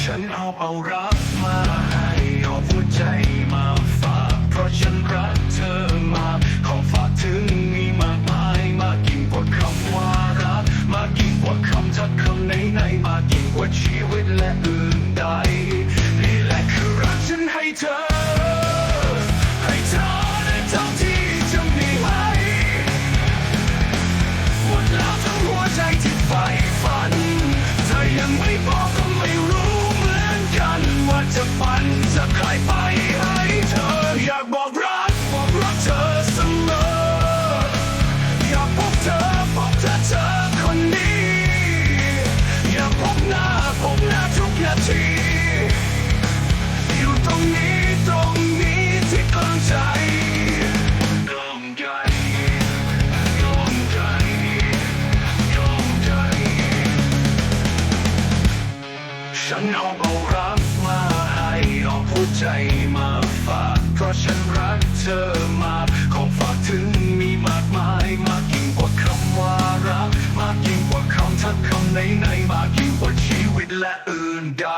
ฉันเอาเอารักมาให้เอาหัวใจมาฝากเพราะฉันรักเธอมากขอฝากถึงมีมากมายมากยิ่งกว่าคำว่ารักมากยิ่งกว่าคำทักคำไหนไหนๆมากยิ่งกว่าชีวิตและอื่นใดนี่แหละคือรักฉันให้เธอ ยังไม่บอกก็ไม่รู้เหมือนกันว่าจะฝันจะใครไปันเอาเบารักมาให้เอาหัวใจมาฝากเพราะฉันรักเธอมากของฝากถึงมีมากมายมากยิ่งกว่าคำว่ารัก มากยิ่งกว่าคำทักคำไหนๆมากยิ่งกว่าชีวิตและอื่นใด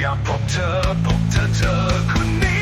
อยากพบเธอพบเธอเธอคนนี้